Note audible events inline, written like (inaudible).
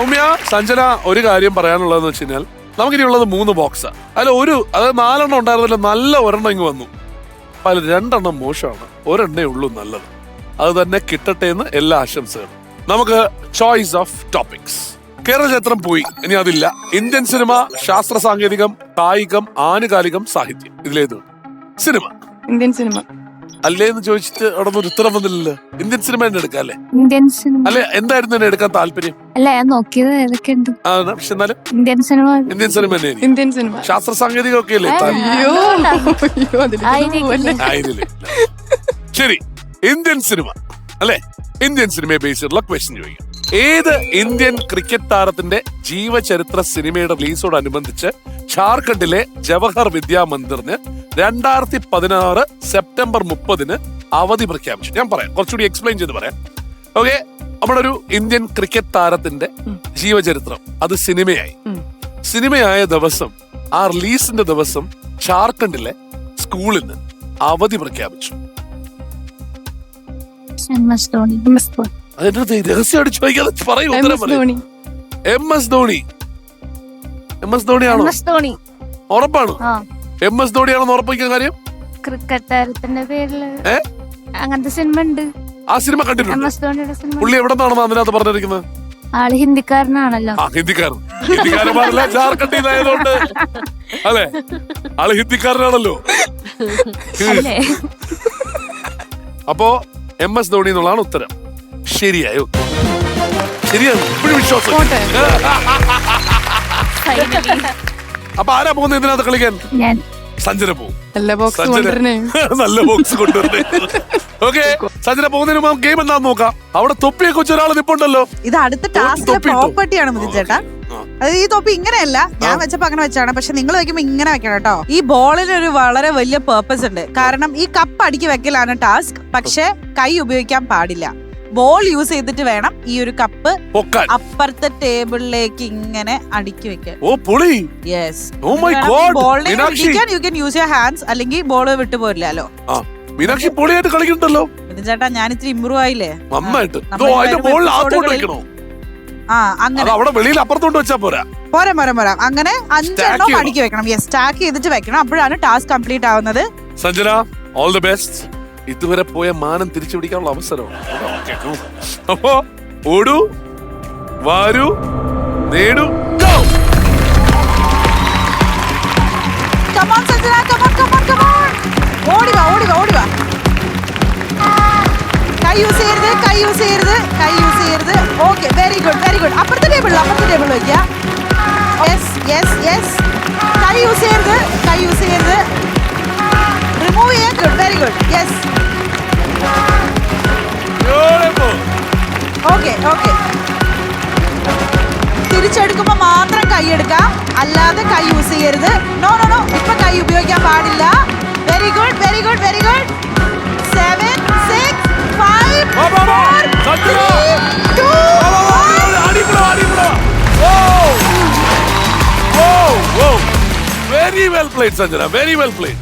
സൗമ്യ സഞ്ജന ഒരു കാര്യം പറയാനുള്ളതെന്ന് വെച്ച് കഴിഞ്ഞാൽ നമുക്കിനിയുള്ളത് മൂന്ന് ബോക്സ് അതിൽ ഒരു അതായത് നാലെണ്ണം ഉണ്ടായിരുന്നില്ല നല്ല ഒരെണ്ണം ഇങ്ങ് വന്നു. അതിൽ രണ്ടെണ്ണം മോശമാണ്. ഒരെണ്ണേ ഉള്ളൂ നല്ലത്. അത് തന്നെ കിട്ടട്ടെ എന്ന് എല്ലാ ആശംസകളും. നമുക്ക് ചോയ്സ് ഓഫ് ടോപ്പിക്സ് കേരള ചരിത്രം പോയി ഇനി അതില്ല. ഇന്ത്യൻ സിനിമ ശാസ്ത്ര സാങ്കേതികം കായികം ആനുകാലികം സാഹിത്യം. ഇതിലേത് സിനിമ. Indian cinema. അല്ലേ എന്ന് ചോദിച്ചിട്ട് അവിടെ നിന്ന് ഒരു ഉത്തരം വന്നില്ലല്ലോ. ഇന്ത്യൻ സിനിമ തന്നെ എടുക്കാം അല്ലേ? Indian cinema. അല്ലെ എന്തായിരുന്നു എന്നെ എടുക്കാൻ താല്പര്യം? അല്ല ഞാൻ നോക്കിയത് ഏതൊക്കെ ഉണ്ട് ആണ് പക്ഷെ എന്നാലും ഇന്ത്യൻ സിനിമ. ഇന്ത്യൻ സിനിമ തന്നെ ഇന്ത്യൻ സിനിമ. ശാസ്ത്ര സാങ്കേതികം ഒക്കെ അല്ലേ അയ്യോ. അയ്യോ അതിലേക്ക് ആയിരിക്കും. പോവല്ലേ. ആയിരുന്നില്ലേ? ശരി ഇന്ത്യൻ സിനിമ. അല്ലെ? ഇന്ത്യൻ സിനിമയെ ബേസ് ചെയ്തുള്ള ക്വസ്റ്റ്യൻ ചോദിക്കാം. ഏത് ഇന്ത്യൻ ക്രിക്കറ്റ് താരത്തിന്റെ ജീവചരിത്ര സിനിമയുടെ റിലീസോടനുബന്ധിച്ച് ഝാർഖണ്ഡിലെ ജവഹർ വിദ്യാ മന്ദിറിന് രണ്ടായിരത്തി പതിനാറ് സെപ്റ്റംബർ മുപ്പതിന് അവധി പ്രഖ്യാപിച്ചു. ഞാൻ പറയാം. കുറച്ചുകൂടി എക്സ്പ്ലെയിൻ ചെയ്ത് പറയാം. ഓക്കെ നമ്മുടെ ഒരു ഇന്ത്യൻ ക്രിക്കറ്റ് താരത്തിന്റെ ജീവചരിത്രം. അത് സിനിമയായി. സിനിമയായ ദിവസം ആ റിലീസിന്റെ ദിവസം ഝാർഖണ്ഡിലെ നിന്ന് അവധി പ്രഖ്യാപിച്ചു. എം ധോണി. ധോണി. അതിന്റെ രഹസ്യമായിട്ട് ചോദിക്കാതെ പറയൂ ഉത്തരം പറയൂ. Dhoni. M S Dhoni. M S Dhoni. ആണോ ഉറപ്പാണ്? ആ. എം എസ് ധോണിയാണെന്ന് ഉറപ്പിക്കുന്ന കാര്യം? ക്രിക്കറ്റ് താരത്തിന്റെ ഏ? അങ്ങനത്തെ സിനിമ ഉണ്ട് ആ സിനിമ എം കണ്ടിട്ടുണ്ട് എസ് ധോണിയുടെ സിനിമ. പുള്ളി എവിടെ നിന്നാണ് അതിനകത്ത് പറഞ്ഞിരിക്കുന്നത്? ആൾ ഹിന്ദിക്കാരനാണല്ലോ. ആ ഹിന്ദിക്കാരൻ. ജാർഖണ്ഡിൽ നിന്നായതുകൊണ്ട് അതെ ആൾ ഹിന്ദിക്കാരനാണല്ലോ. അല്ലേ? അപ്പോ എം എസ് ധോണി എന്നുള്ളതാണ് ഉത്തരം. ശരിയായോ? ശരിയാണ്. ഇപ്പോഴും വിശ്വാസം. അപ്പൊ ആരാ പോകുന്നത് ഇതിനകത്ത് കളിക്കാൻ? ഞാൻ. സഞ്ജന പോകും. നല്ല ബോക്സ് കൊണ്ടുവരണേ. (laughs) നല്ല ബോക്സ് കൊണ്ടുവരണേ. ഓക്കെ സഞ്ജന പോകുന്നതിന് മുമ്പ് ഗെയിം എന്താന്ന് നോക്കാം. അവിടെ തൊപ്പിയെ കുറിച്ച് ഒരാൾ നിപ്പുണ്ടല്ലോ. ഇത് അടുത്ത ടാസ്കിലെ? പ്രോപ്പർട്ടിയാണ് മുതി ചേട്ടാ. അത് ഈ തൊപ്പി ഇങ്ങനെയല്ല. ഞാൻ വെച്ചപ്പോ അങ്ങനെ വെച്ചാണ്. പക്ഷെ നിങ്ങൾ വെക്കുമ്പോ ഇങ്ങനെ വെക്കണം കേട്ടോ. ഈ ബോളിന് ഒരു വളരെ വലിയ പേർപ്പസ് ഉണ്ട്. കാരണം ഈ കപ്പ് അടിക്ക് വെക്കലാണ് ടാസ്ക് പക്ഷെ കൈ ഉപയോഗിക്കാൻ പാടില്ല. ബോൾ യൂസ് ചെയ്തിട്ട് വേണം ഈ ഒരു കപ്പ് പൊക്കാൻ അപ്പുറത്തെ ടേബിളിലേക്ക് ഇങ്ങനെ അടുക്കി വെക്കാൻ. ഓ പൊളി. Yes oh my God ബോളിനെ Meenakshi. You can use your hands അല്ലെങ്കിൽ ബോൾ വിട്ടുപോരില്ലല്ലോ ആ മീനാക്ഷി പൊളിയായിട്ട് കളിക്കുന്നുണ്ടല്ലോ. ഇത് ചേട്ടാ ഞാൻ ഇത്തിരി ഇമ്പ്രൂവ് ആയില്ലേ? നന്നായിട്ട്. നമ്മൾ ഇതോ അതിന്റെ വരുന്ന ബോളിൽ ആത്തോട്ട് episodeകളിൽ- വെക്കണോ? ആ അത് അങ്ങനെ അവിടെ വെളിയിൽ അപ്പുറത്തോട്ട് വെച്ചാ പോരാ. പോരാ പോരാ പോരാ. അങ്ങനെ അഞ്ചെണ്ണം അടിക്കി അടുക്കി വെക്കണം. യെസ് സ്റ്റാക്ക് ചെയ്തിട്ട് വെക്കണം. അപ്പോഴാണ് ടാസ്ക് കംപ്ലീറ്റ് ആവുന്നത്. സഞ്ജന ഓൾ ദി ബെസ്റ്റ് ഇതുവരെ പോയ മാനം തിരിച്ചു പിടിക്കാനുള്ള അവസരമാണ് അപ്പോ ഓടൂ വാരു നേടൂ go. Come on, Sanjana, come on, come on, come on. ഓടി വാ ഓടി വാ ഓടി വാ. കൈ യൂസ് ചെയ്യരുത് കൈ യൂസ് ചെയ്യരുത് കൈ യൂസ് ചെയ്യരുത്. Okay very good very good അപ്പുറത്തെ ടേബിളിൽ അപ്പുറത്തെ ടേബിളിൽ വെക്കുക യെസ് യെസ് യെസ് കൈ യൂസ് ചെയ്യരുത് കൈ യൂസ് ചെയ്യരുത്. റിമൂവ് ചെയ്യാൻ ഗുഡ് വെരി ഗുഡ് യെസ് മാത്രം കൈ എടുക്കാം അല്ലാതെ കൈ യൂസ് ചെയ്യരുത് നോ നോ നോ ഇപ്പൊ കൈ ഉപയോഗിക്കാൻ പാടില്ല very good very good very good seven six five വാ, വാ, വാ. സഞ്ജന. വാ, വാ, വാ, അടിപൊളി, അടിപൊളി, അടിപൊളി. Wow. Wow, wow. Very well played, Sanjana. Very well played.